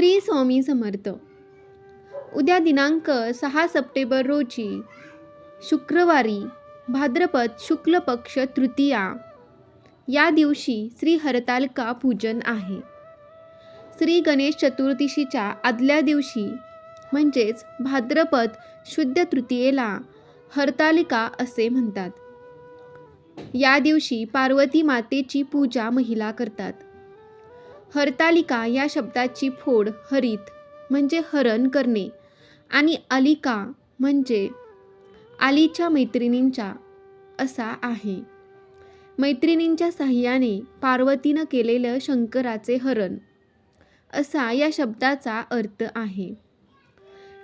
श्री स्वामी समर्थ. उद्या दिनांक सहा सप्टेंबर रोजी शुक्रवारी भाद्रपद शुक्ल पक्ष तृतीया. या दिवशी श्री हरतालिका पूजन आहे. श्री गणेश चतुर्दशीच्या आदल्या दिवशी म्हणजेच भाद्रपद शुद्ध तृतीयेला हरतालिका असे म्हणतात. या दिवशी पार्वती मातेची पूजा महिला करतात. हरतालिका या शब्दाची फोड हरित म्हणजे हरण करणे. आणि अलिका म्हणजे आलीच्या मैत्रिणींच्या असा आहे. मैत्रिणींच्या साह्याने पार्वतीनं केलेलं शंकराचे हरण. असा या शब्दाचा अर्थ आहे.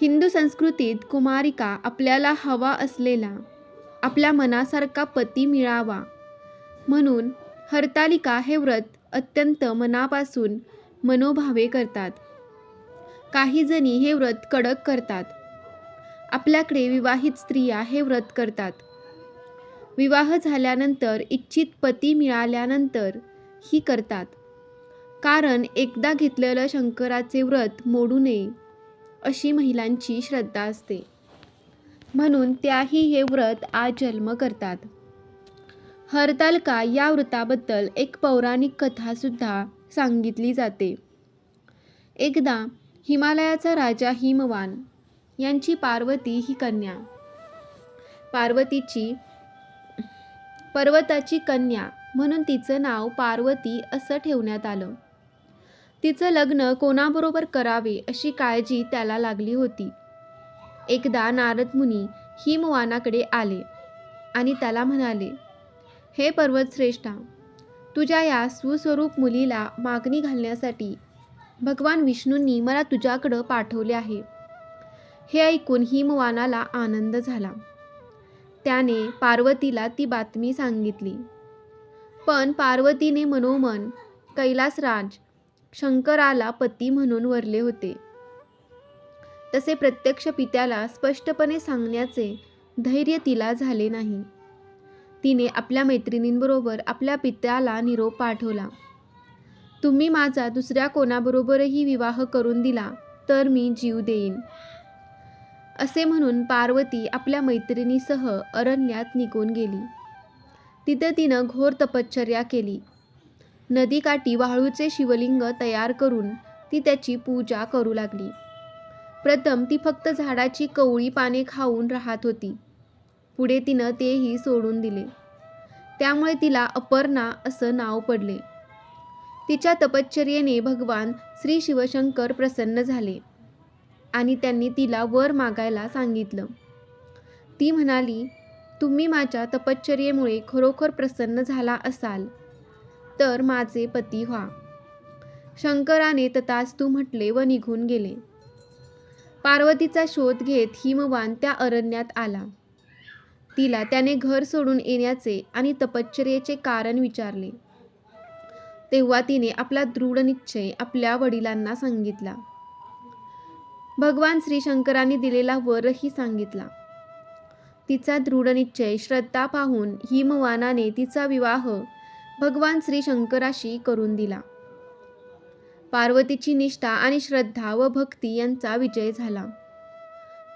हिंदू संस्कृतीत कुमारिका आपल्याला हवा असलेला आपल्या मनासारखा पती मिळावा. म्हणून हरतालिका हे व्रत अत्यंत मनापासून मनोभावे करतात. काही जणी हे व्रत कडक करतात. आपल्याकडे विवाहित स्त्रिया हे व्रत करतात. विवाह झाल्यानंतर इच्छित पती मिळाल्यानंतर ही करतात. कारण एकदा घेतलेलं शंकराचे व्रत मोडू नये अशी महिलांची श्रद्धा असते. म्हणून त्याही हे व्रत आजन्म करतात. हरतालका या व्रताबद्दल एक पौराणिक कथासुद्धा सांगितली जाते. एकदा हिमालयाचा राजा हिमवान यांची पार्वती ही कन्या पार्वतीची पर्वताची कन्या म्हणून तिचं नाव पार्वती असं ठेवण्यात आलं. तिचं लग्न कोणाबरोबर करावे अशी काळजी त्याला लागली होती. एकदा नारद मुनी हिमवानाकडे आले आणि त्याला म्हणाले हे पर्वतश्रेष्ठा तुझ्या या सुस्वरूप मुलीला मागणी घालण्यासाठी भगवान विष्णूंनी मला तुझ्याकडं पाठवले आहे. हे ऐकून हिमवानाला आनंद झाला. त्याने पार्वतीला ती बातमी सांगितली. पण पार्वतीने मनोमन कैलासराज शंकराला पती म्हणून वरले होते. तसे प्रत्यक्ष पित्याला स्पष्टपणे सांगण्याचे धैर्य तिला झाले नाही. तिने आपल्या मैत्रिणींबरोबर आपल्या पित्याला निरोप पाठवला. तुम्ही माझा दुसऱ्या कोणाबरोबरही विवाह करून दिला तर मी जीव देईन. असे म्हणून पार्वती आपल्या मैत्रिणीसह अरण्यात निघून गेली. तिथे तिनं घोर तपश्चर्या केली. नदीकाठी वाळूचे शिवलिंग तयार करून ती त्याची पूजा करू लागली. प्रथम ती फक्त झाडाची कवळी पाने खाऊन राहत होती. पुढे तिनं तेही सोडून दिले. त्यामुळे तिला अपर्णा असं नाव पडले. तिच्या तपश्चर्येने भगवान श्री शिवशंकर प्रसन्न झाले आणि त्यांनी तिला वर मागायला सांगितलं. ती म्हणाली तुम्ही माझ्या तपश्चर्येमुळे खरोखर प्रसन्न झाला असाल तर माझे पती व्हा. शंकराने तथास्तू म्हटले व निघून गेले. पार्वतीचा शोध घेत हिमवान त्या अरण्यात आला. तिला त्याने घर सोडून येण्याचे आणि तपश्चर्याचे कारण विचारले. तेव्हा तिने आपला दृढ निश्चय आपल्या वडिलांना सांगितला. भगवान श्री शंकरांनी दिलेला वरही सांगितला. तिचा दृढ निश्चय श्रद्धा पाहून हिमवानाने तिचा विवाह भगवान श्री शंकराशी करून दिला. पार्वतीची निष्ठा आणि श्रद्धा व भक्ती यांचा विजय झाला.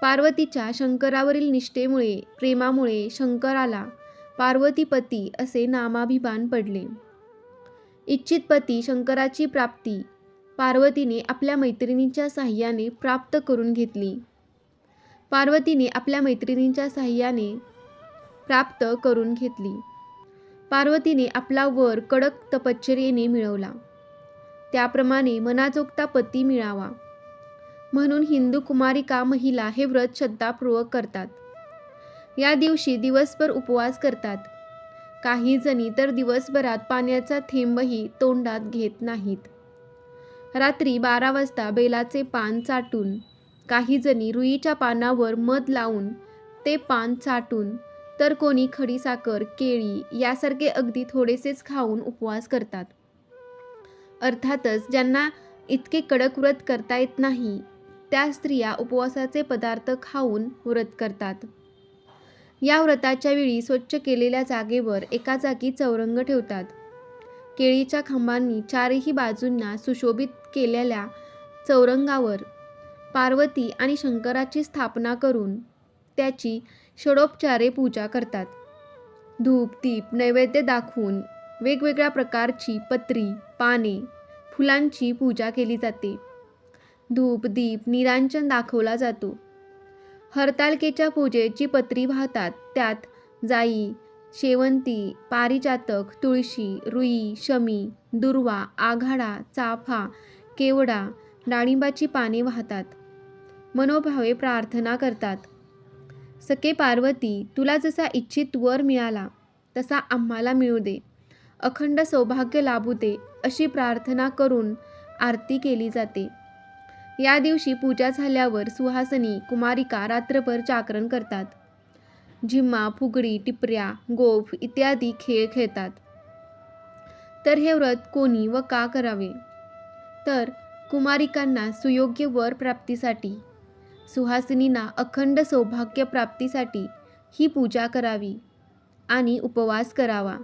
पार्वतीच्या शंकरावरील निष्ठेमुळे प्रेमामुळे शंकराला पार्वतीपती असे नामाभिमान पडले. इच्छित पती शंकराची प्राप्ती पार्वतीने आपल्या मैत्रिणींच्या साह्याने प्राप्त करून घेतली. पार्वतीने आपल्या मैत्रिणींच्या साह्याने प्राप्त करून घेतली. पार्वतीने आपला वर कडक तपश्चर्येने मिळवला. त्याप्रमाणे मनाजोगता पती मिळावा. म्हणून हिंदू कुमारिका महिला हे व्रत श्रद्धापूर्वक करतात. या दिवशी दिवसभर उपवास करतात. काही जणी तर दिवसभरात पाण्याचा थेंबही तोंडात घेत नाहीत. रात्री बारा वाजता बेलाचे पान चाटून काही जणी रुईच्या पानावर मध लावून ते पान चाटून तर कोणी खडीसाखर केळी यासारखे अगदी थोडेसेच खाऊन उपवास करतात. अर्थातच ज्यांना इतके कडक व्रत करता येत नाही त्या स्त्रिया उपवासाचे पदार्थ खाऊन व्रत करतात. या व्रताच्या वेळी स्वच्छ केलेल्या जागेवर एका जागी चौरंग ठेवतात. केळीच्या खांबांनी चारही बाजूंना सुशोभित केलेल्या चौरंगावर पार्वती आणि शंकराची स्थापना करून त्याची षडोपचारे पूजा करतात. धूप दीप नैवेद्य दाखवून वेगवेगळ्या प्रकारची पत्री पाने फुलांची पूजा केली जाते. धूप दीप निरांजन दाखवला जातो. हरतालकेच्या पूजेची पत्री वाहतात. त्यात जाई शेवंती पारिजातक तुळशी रुई शमी दुर्वा आघाडा चाफा केवडा डाळिंबाची पाने वाहतात. मनोभावे प्रार्थना करतात. सखे पार्वती तुला जसा इच्छित वर मिळाला तसा आम्हाला मिळू दे. अखंड सौभाग्य लाभू दे अशी प्रार्थना करून आरती केली जाते. या दिवशी पूजा झाल्यावर सुहासनी कुमारिका रात्रभर जागरण करतात. झिम्मा फुगडी टिपऱ्या गोफ इत्यादी खेळ खेळतात. तर हे व्रत कोणी व का करावे? तर कुमारिकांना सुयोग्य वर प्राप्तीसाठी सुहासिनींना अखंड सौभाग्य प्राप्तीसाठी ही पूजा करावी आणि उपवास करावा.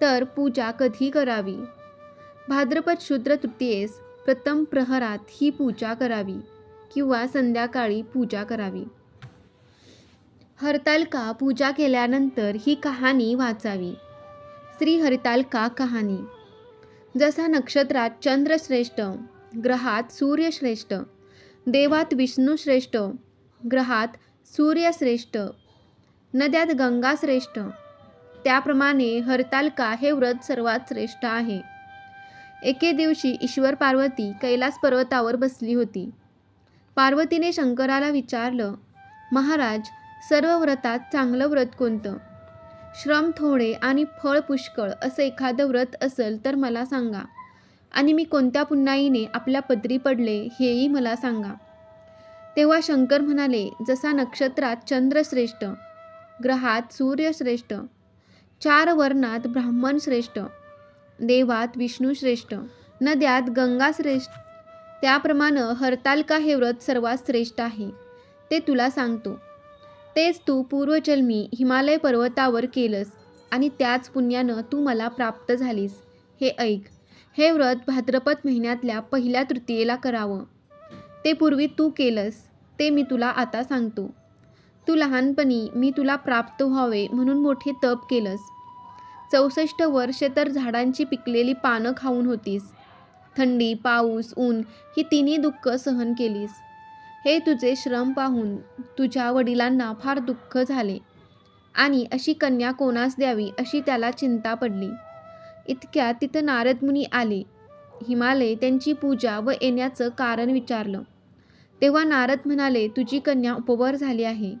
तर पूजा कधी करावी? भाद्रपद शुद्र तृतीयेस प्रथम प्रहरात ही पूजा करावी किंवा संध्याकाळी पूजा करावी. हरतालका पूजा केल्यानंतर ही कहाणी वाचावी. श्री हरितालका कहाणी. जसा नक्षत्रात चंद्रश्रेष्ठ ग्रहात सूर्यश्रेष्ठ देवात विष्णूश्रेष्ठ ग्रहात सूर्यश्रेष्ठ नद्यात गंगा श्रेष्ठ त्याप्रमाणे हरतालका हे व्रत सर्वात श्रेष्ठ आहे. एके दिवशी ईश्वर पार्वती कैलास पर्वतावर बसली होती. पार्वतीने शंकराला विचारलं महाराज सर्व व्रतात चांगलं व्रत कोणतं? श्रम थोडे आणि फळ पुष्कळ असं एखादं व्रत असेल तर मला सांगा. आणि मी कोणत्या पुन्हाईने आपल्या पदरी पडले हेही मला सांगा. तेव्हा शंकर म्हणाले जसा नक्षत्रात चंद्रश्रेष्ठ ग्रहात सूर्यश्रेष्ठ चार वर्णात ब्राह्मण श्रेष्ठ देवात विष्णू श्रेष्ठ नद्यात गंगा श्रेष्ठ. त्याप्रमाणे हरतालका हे व्रत सर्वात श्रेष्ठ आहे. ते तुला सांगतो. तेच तू पूर्वजन्मी हिमालय पर्वतावर केलंस आणि त्याच पुण्यानं तू मला प्राप्त झालीस. हे ऐक. हे व्रत भाद्रपद महिन्यातल्या पहिल्या तृतीयेला करावं. ते पूर्वी तू केलंस ते मी तुला आता सांगतो. तू लहानपणी मी तुला प्राप्त व्हावे म्हणून मोठे तप केलंस. चौसष्ट वर्ष तर झाडांची पिकलेली पानं खाऊन होतीस. थंडी पाऊस ऊन ही तिन्ही दुःख सहन केलीस. हे तुझे श्रम पाहून तुझ्या वडिलांना फार दुःख झाले. आणि अशी कन्या कोणास द्यावी अशी त्याला चिंता पडली. इतक्या तिथं नारदमुनी आले. हिमालय त्यांची पूजा व येण्याचं कारण विचारलं. तेव्हा नारद म्हणाले तुझी कन्या उपवर झाली आहे.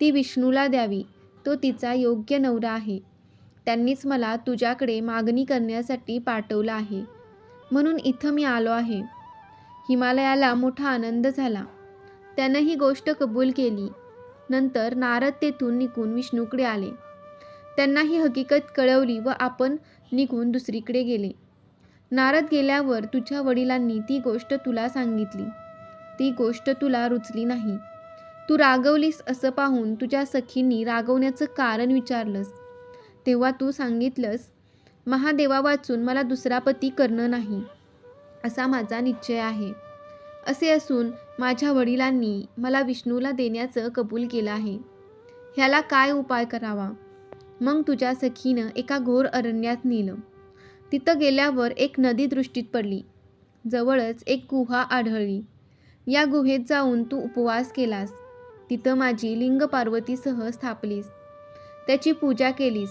ती विष्णूला द्यावी. तो तिचा योग्य नवरा आहे. त्यांनीच मला तुझ्याकडे मागणी करण्यासाठी पाठवलं आहे. म्हणून इथं मी आलो आहे. हिमालयाला मोठा आनंद झाला. त्यानं ही गोष्ट कबूल केली. नंतर नारद तेथून निघून विष्णूकडे आले. त्यांना ही हकीकत कळवली व आपण निघून दुसरीकडे गेले. नारद गेल्यावर तुझ्या वडिलांनी ती गोष्ट तुला सांगितली. ती गोष्ट तुला रुचली नाही. तू रागवलीस असं पाहून तुझ्या सखींनी रागवण्याचं कारण विचारलंस. तेव्हा तू सांगितलंस महादेवा वाचून मला दुसरा पती करणं नाही असा माझा निश्चय आहे. असे असून माझ्या वडिलांनी मला विष्णूला देण्याचं कबूल केलं आहे. ह्याला काय उपाय करावा मग तुझ्या सखीनं एका घोर अरण्यात नेलं. तिथं गेल्यावर एक नदी दृष्टीत पडली. जवळच एक गुहा आढळली. या गुहेत जाऊन तू उपवास केलास. तिथं माझी लिंग पार्वतीसह स्थापलीस. त्याची पूजा केलीस.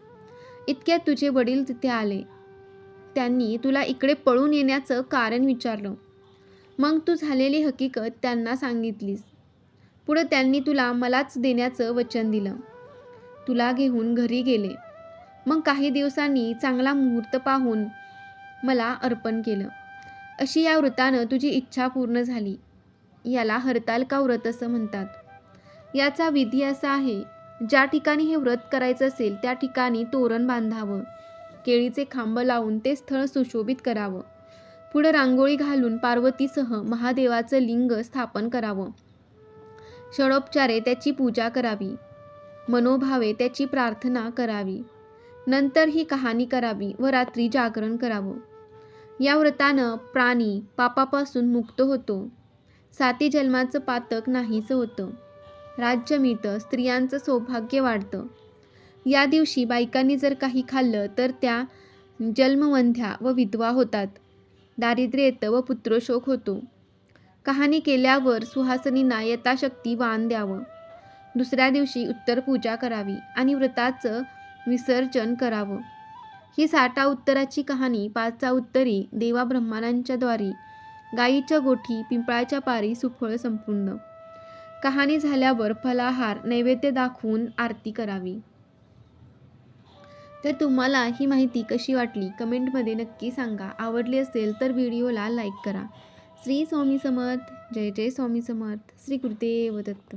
इतक्यात तुझे वडील तिथे आले. त्यांनी तुला इकडे पळून येण्याचं कारण विचारलं. मग तू झालेली हकीकत त्यांना सांगितलीस. पुढं त्यांनी तुला मलाच देण्याचं वचन दिलं. तुला घेऊन घरी गेले. मग काही दिवसांनी चांगला मुहूर्त पाहून मला अर्पण केलं. अशी या व्रतानं तुझी इच्छा पूर्ण झाली. याला हरतालका व्रत असं म्हणतात. याचा विधी असा आहे ज्या ठिकाणी हे व्रत करायचं असेल त्या ठिकाणी तोरण बांधावं. केळीचे खांब लावून ते स्थळ सुशोभित करावं. पुढं रांगोळी घालून पार्वतीसह महादेवाचं लिंग स्थापन करावं. षडोपचारे त्याची पूजा करावी. मनोभावे त्याची प्रार्थना करावी. नंतर ही कहाणी करावी व रात्री जागरण करावं. या व्रतानं प्राणी पापापासून मुक्त होतो. साती जन्माचं पातक नाहीसं होतं. राज्य मिळतं स्त्रियांचं सौभाग्य वाढतं. या दिवशी बायकांनी जर काही खाल्लं तर त्या जन्मवंध्या व विधवा होतात. दारिद्र्य येतं व पुत्रशोक होतो. कहाणी केल्यावर सुहासनींना यथाशक्ती वाण द्यावं. दुसऱ्या दिवशी उत्तर पूजा करावी आणि व्रताचं विसर्जन करावं. ही साठा उत्तराची कहाणी पाचचा उत्तरी देवा ब्रह्मांडांच्याद्वारे गाईच्या गोठी पिंपळाच्या पारी सुफळ संपूर्ण. कहाणी झाल्यावर फलाहार नैवेद्य दाखवून आरती करावी. तर तुम्हाला ही माहिती कशी वाटली? कमेंटमध्ये नक्की सांगा. आवडली असेल तर व्हिडिओला लाईक करा. श्री स्वामी समर्थ. जय जय स्वामी समर्थ. श्री गुरुदेव दत्त.